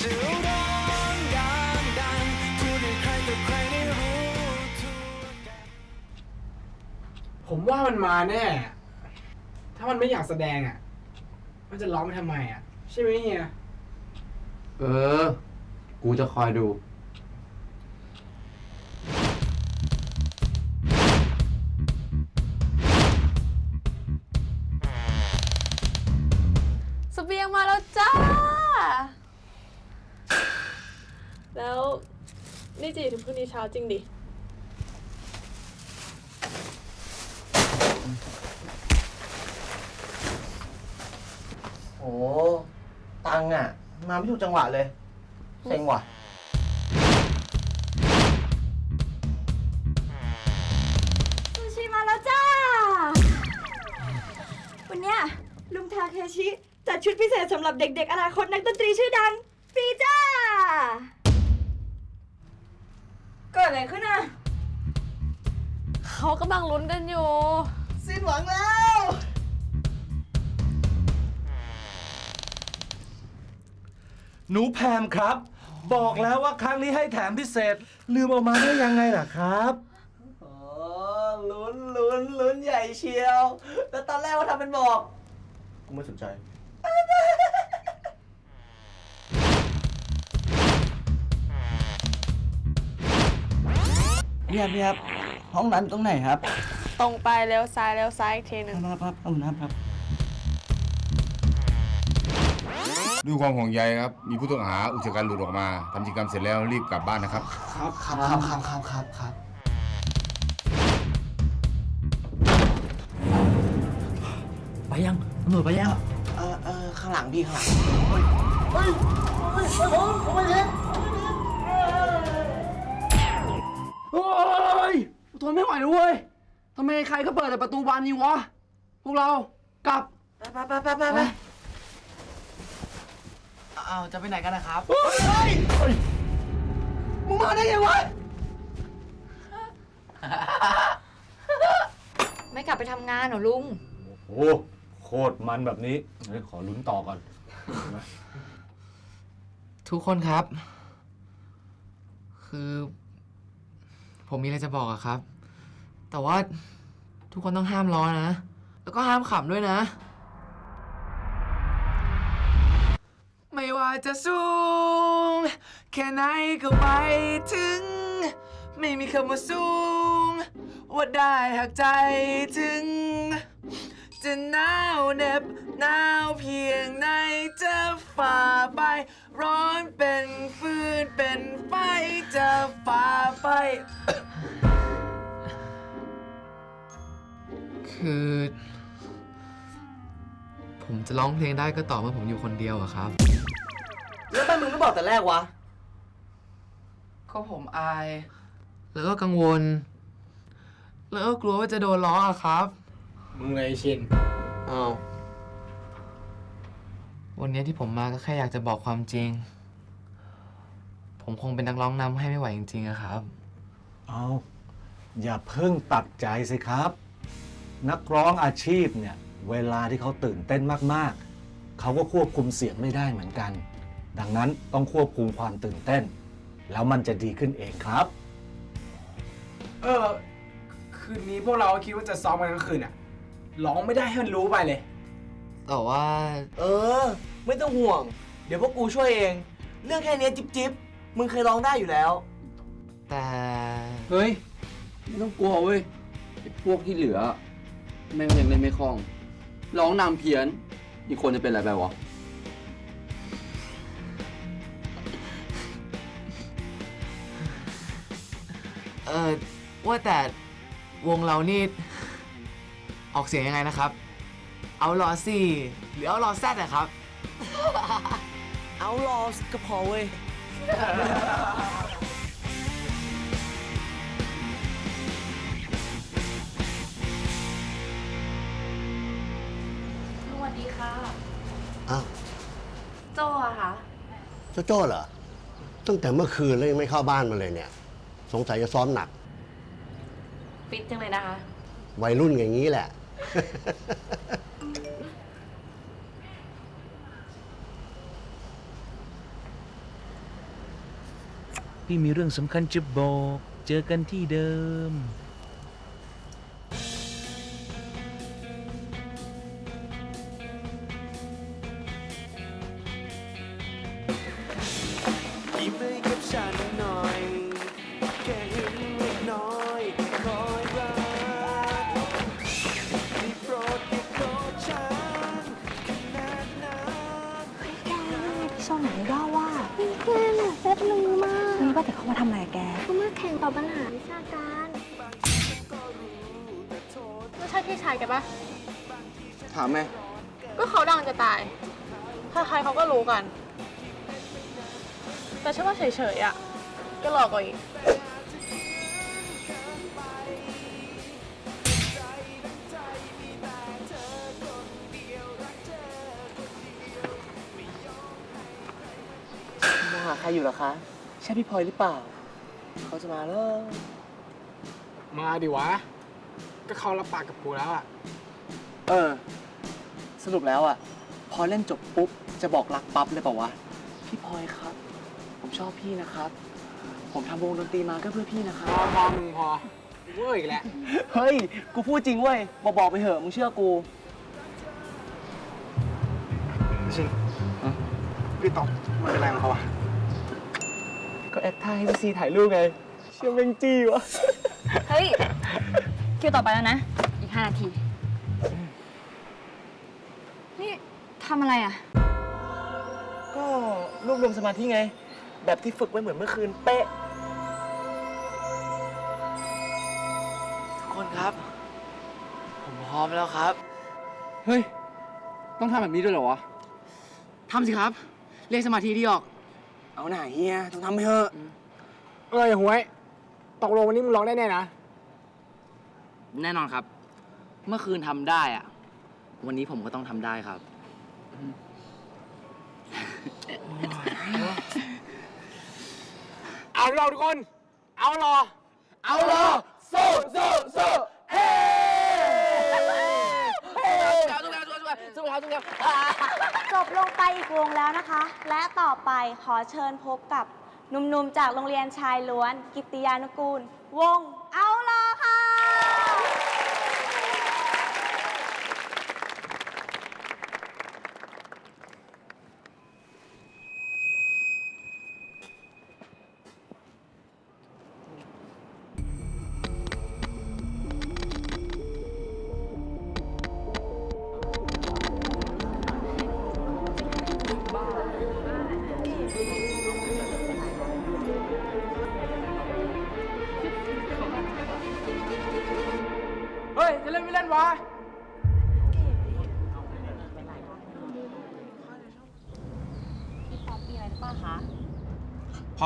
จะร้องดังๆพูดให้ใครต่อใครได้รู้ทั่วกัน ผมว่ามันมาแน่ ถ้ามันไม่อยากแสดงอะ มันจะร้องไปทำไมอะ ใช่ไหมเฮีย เออ กูจะคอยดู นี่จะอยู่ถึงพรุ่งนี้เช้าจริงดิโอ้ตังค์อะ มาไม่ถูกจังหวะเลย เซ็งว่ะ ซูชิมาแล้วจ้า วันเนี้ยลุงทาเคชิ จัดชุดพิเศษสำหรับเด็กๆอนาคตนักดนตรีชื่อดังฟรีจ้า เกิดอะไรขึ้นอะ เขากำลังลุ้นกันอยู่ สิ้นหวังแล้ว หนูแพมครับ บอกแล้วว่าครั้งนี้ให้แถมพิเศษ ลืมเอามาได้ยังไงล่ะครับอ๋อลุ้นลุ้นลุ้นใหญ่เชียว แล้วตอนแรกว่าทำเป็นบอก กูไม่สนใจ พี่ครับพี่ครับห้องน้ำตรงไหนครับตรงไปเลี้ยวซ้ายเลี้ยวซ้ายอีกทีหนึ่งครับครับห้องน้ำครับ ด้วยความห่วงใยครับ มีผู้ต้องหาอุกชะกันหลุดออกมาทำกิจกรรมเสร็จแล้วรีบกลับบ้านนะครับ ครับครับครับครับครับครับครับไปยังตำรวจไปยัง เออเออข้างหลังพี่ข้างหลัง โอ้ยทนไม่ไหวแล้วเว้ยทำไมใครก็เปิดแต่ประตูบานนี้วะ พวกเรากลับ ไปไปไปไปไปไปอ้าวจะไปไหนกันนะครับมึงมาได้ไงวะ ไม่กลับไปทำงานเหรอลุง โอ้โคตรมันแบบนี้เฮ้ยขอลุ้นต่อก่อน ทุกคนครับ คือ ผมมีอะไรจะบอกอะครับ แต่ว่าทุกคนต้องห้ามร้อนะ แล้วก็ห้ามขำด้วยนะ ไม่ว่าจะสูง แค่ไหนก็ไปถึง ไม่มีคำว่าสูง ว่าได้หากใจถึง จะหนาวเหน็บหนาวเพียงไหนจะฝ่าไป ร้อนเป็นฟืนเป็นไฟจะฝ่า ไป คือ ผมจะร้องเพลงได้ก็ต่อเมื่อผมอยู่คนเดียวอะครับ แล้วทำไมมึงไม่บอกแต่แรกวะ ก็ผมอาย แล้วก็กังวล แล้วก็กลัวว่าจะโดนล้ออะครับ มึงเลยชินอ้าว วันนี้ที่ผมมาก็แค่อยากจะบอกความจริง ผมคงเป็นนักร้องนำให้ไม่ไหวจริงๆอะครับ เอาอย่าเพิ่งตัดใจสิครับ นักร้องอาชีพเนี่ย เวลาที่เขาตื่นเต้นมากๆ เขาก็ควบคุมเสียงไม่ได้เหมือนกัน ดังนั้นต้องควบคุมความตื่นเต้น แล้วมันจะดีขึ้นเองครับ เออ คืนนี้พวกเราคิดว่าจะซ้อมกันทั้งคืนอะร้องไม่ได้ให้มันรู้ไปเลย แต่ว่า เออ ไม่ต้องห่วง เดี๋ยวพวกกูช่วยเอง เรื่องแค่เนี้ยจิ๊บจิ๊บ มึงเคยร้องได้อยู่แล้ว แต่เฮ้ย ไม่ต้องกลัวเว้ยไอ้พวกที่เหลือ แม่งยังเล่นไม่คล่อง ร้องนำเพี้ยน อีกคนจะเป็นอะไรไปวะ เออว่าแต่วงเรานี่ ออกเสียงยังไงนะครับ เอาลอสี่หรือเอาลอแซดอะครับ เอารอสก็พอเว้ย สวัสดีค่ะ อ้าวโจอะคะเจ้าโจ้เหรอ ตั้งแต่เมื่อคืนแล้วยังไม่เข้าบ้านมาเลยเนี่ย สงสัยจะซ้อมหนัก ฟิตจังเลยนะคะ วัยรุ่นอย่างนี้แหละ พี่มีเรื่องสำคัญจะบอก เจอกันที่เดิม ยิ้มให้กับฉันหน่อย แค่เห็นเล็กน้อยคอยรักได้โปรดอย่าโกรธฉันขนาดนั้นแกพี่ชอบไหนว่าว่าแกน่ะแซ่บลือมากนี่ ว่าแต่เขามาทำอะไรแกเขามาแข่งตอบปัญหาวิชาการไม่ใช่พี่ชายแกปะถามไหมก็เขาดังจะตาย ใครๆเขาก็รู้กัน แต่ฉันว่าเฉยๆอะ ก็หลอกกว่าอีก มาหาใครอยู่เหรอคะใช่พี่พลอยหรือเปล่า เขาจะมาแล้วมาดิวะ ก็เขารับปากกับกูแล้วอะเออ สรุปแล้วอะ พอเล่นจบปุ๊บ จะบอกรักปั๊บเลยเปล่าวะ พี่พลอยครับ ผมชอบพี่นะครับ ผมทำวงดนตรีมาก็เพื่อพี่นะครัพอบ พอมึงพอเว้ยอีกแล้วเฮ้ย กูพูดจริงเว้ย บอกบอกไปเถอะ มึงเชื่อกู ชินพี่ตอบมันเป็นไรของเขาอะ ก็แอคท่าให้พี่ซีถ่ายรูปไง เชื่อแม่งจี้วะ เฮ้ย คิวต่อไปแล้วนะ อีก5นาที นี่ทำอะไรอะ ก็รวบรวมสมาธิไง แบบที่ฝึกไว้เหมือนเมื่อคืนเป๊ะ ทุกคนครับ ผมพร้อมแล้วครับ เฮ้ย ต้องทำแบบนี้ด้วยเหรอวะ ทำสิครับ เรียกสมาธิดีออก เอาหน่าเฮียต้องทำไปเถอะเอ้ยหวย ตกลงวันนี้มึงร้องได้แน่นะ แน่นอนครับ เมื่อคืนทำได้อะวันนี้ผมก็ต้องทำได้ครับ เอาเราทุกคน เอารอ เอาล่ะสู้สู้สู้ เฮ้สู้ๆจบลงไปอีกวงแล้วนะคะ และต่อไปขอเชิญพบกับหนุ่มๆจากโรงเรียนชายล้วน กิตติยานุกูล วง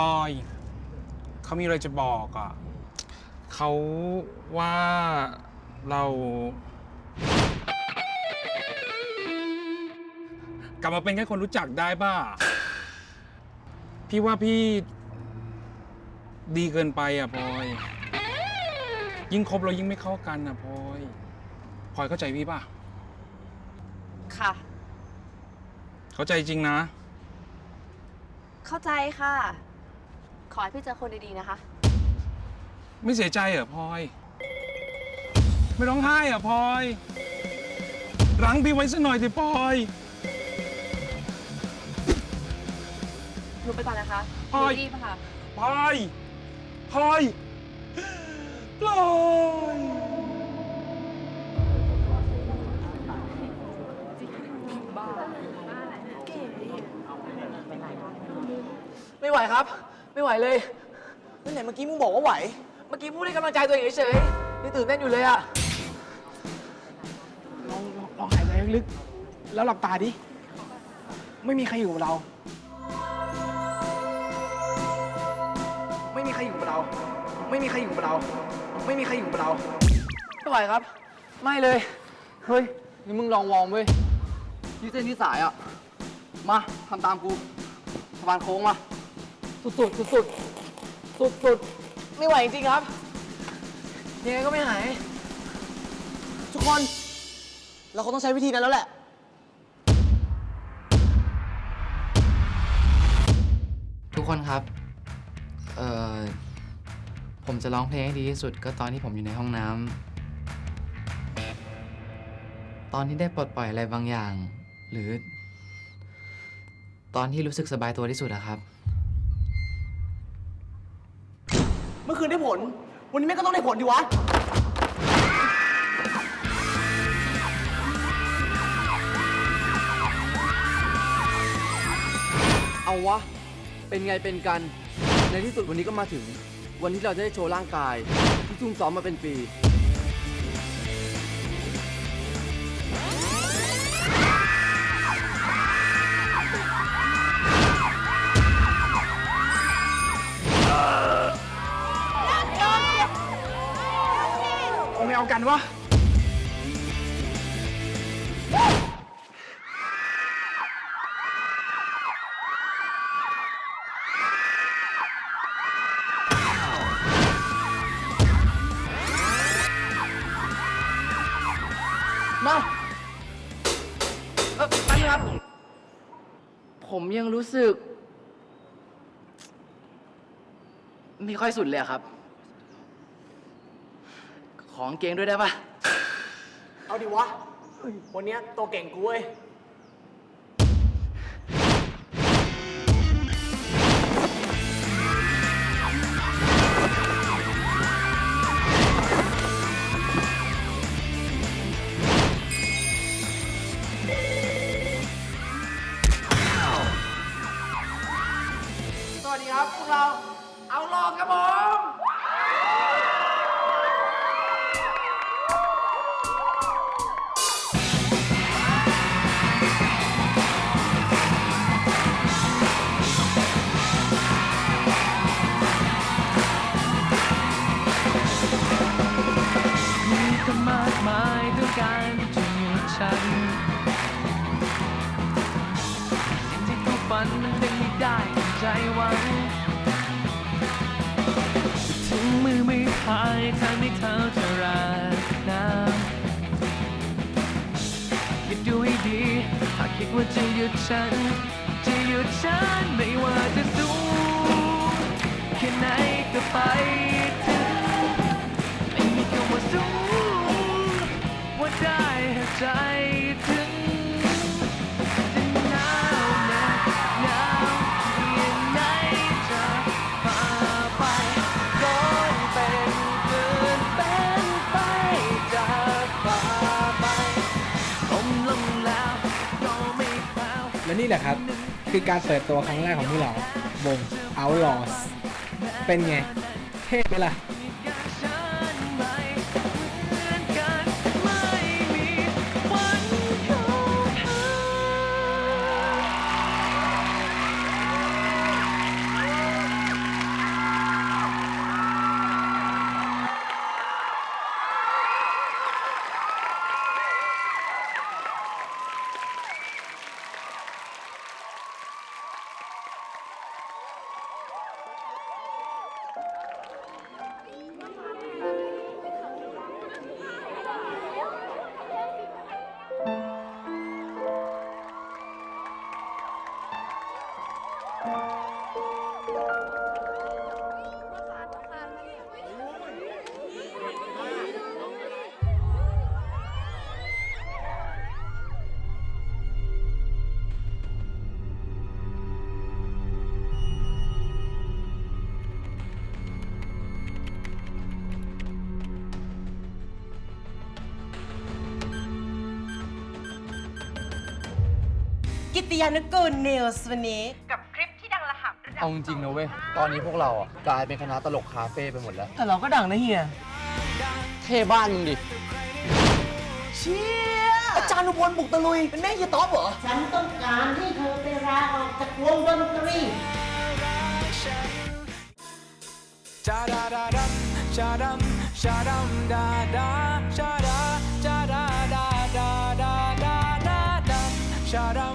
พลอย เขามีอะไรจะบอกอะเขาว่าเรากลับมาเป็นแค่คนรู้จักได้ป่ะ พี่ว่าพี่ดีเกินไปอะพลอย ยิ่งคบเรายิ่งไม่เข้ากันอะพลอยพลอยเข้าใจพี่ป่ะ ค่ะ เข้าใจจริงนะ เข้าใจค่ะ ขอให้พี่เจอคนดีๆนะคะ ไม่เสียใจเหรอพลอย ไม่ร้องไห้เหรอพลอย รั้งพี่ไว้สักหน่อยสิพลอย หนูไปก่อนนะคะพลอยรีบค่ะ พลอยพลอยพลอยไม่ไหวครับ ไม่ไหวเลยนั่นไหนเมื่อกี้มึงบอกว่าไหว เมื่อกี้พูดให้กำลังใจตัวเองเฉยๆนี่ตื่นเต้นอยู่เลยอะลองลองลองหายใจลึกๆแล้วหลับตาดิ ไม่มีใครอยู่กับเรา ไม่มีใครอยู่กับเรา ไม่มีใครอยู่กับเรา ไม่มีใครอยู่กับเรา ไม่ไหวครับ ไม่เลย เฮ้ย นี่มึงลองวอร์มเว้ยยืดเส้นยืดสายอะ มาทำตามกูสะพานโค้งมา สุดๆสุดๆสุดๆไม่ไหวจริงครับยังไงก็ไม่หาย ทุกคน เราคงต้องใช้วิธีนั้นแล้วแหละ ทุกคนครับ เอ่อ ผมจะร้องเพลงให้ดีที่สุดก็ตอนที่ผมอยู่ในห้องน้ำ ตอนที่ได้ปลดปล่อยอะไรบางอย่าง หรือ ตอนที่รู้สึกสบายตัวที่สุดอะครับ มื่อคืนได้ผล วันนี้แม่งก็ต้องได้ผลดิวะ เอาวะ เป็นไงเป็นกัน ในที่สุดวันนี้ก็มาถึง วันที่เราจะได้โชว์ร่างกาย ที่ทุ่มซ้อมมาเป็นปี เอากันวะ มาเอออันนี้ครับ ผมยังรู้สึก ไม่ค่อยสุดเลยอะครับ ของเกงด้วยได้ปะ เอาดิวะ วันเนี้ยตัวเก่งกูเว้ย ทางไม่เท่าจะราดน้ำคิดดูให้ดีหากคิดว่าจะหยุดฉัน จะหยุดฉันไม่ว่าจะสูงแค่ไหนก็ไปถึงไม่มีคำว่าสูงว่าได้หากใจถึง และนี่แหละครับ คือการเปิดตัวครั้งแรกของพวกเราวง Outlaws เป็นไง เท่ไหมล่ะ กิตติยานุกูลนิวส์วันนี้ กับคลิปที่ดังระหับระดับเอาจริงๆนะเว้ย ตอนนี้พวกเราอะกลายเป็นคณะตลกคาเฟ่ไปหมดแล้ว แต่เราก็ดังนะเฮีย เท่บ้านมึงดิ เชี่ยอาจารย์อุบลบุกตะลุย เป็นแม่เฮียต๊อบเหรอ ฉันต้องการให้เธอไปลาออกจากวงดนตรี Cha da da dum, cha dum, cha dum da da, cha da, cha da da da da da da dum, cha dum, cha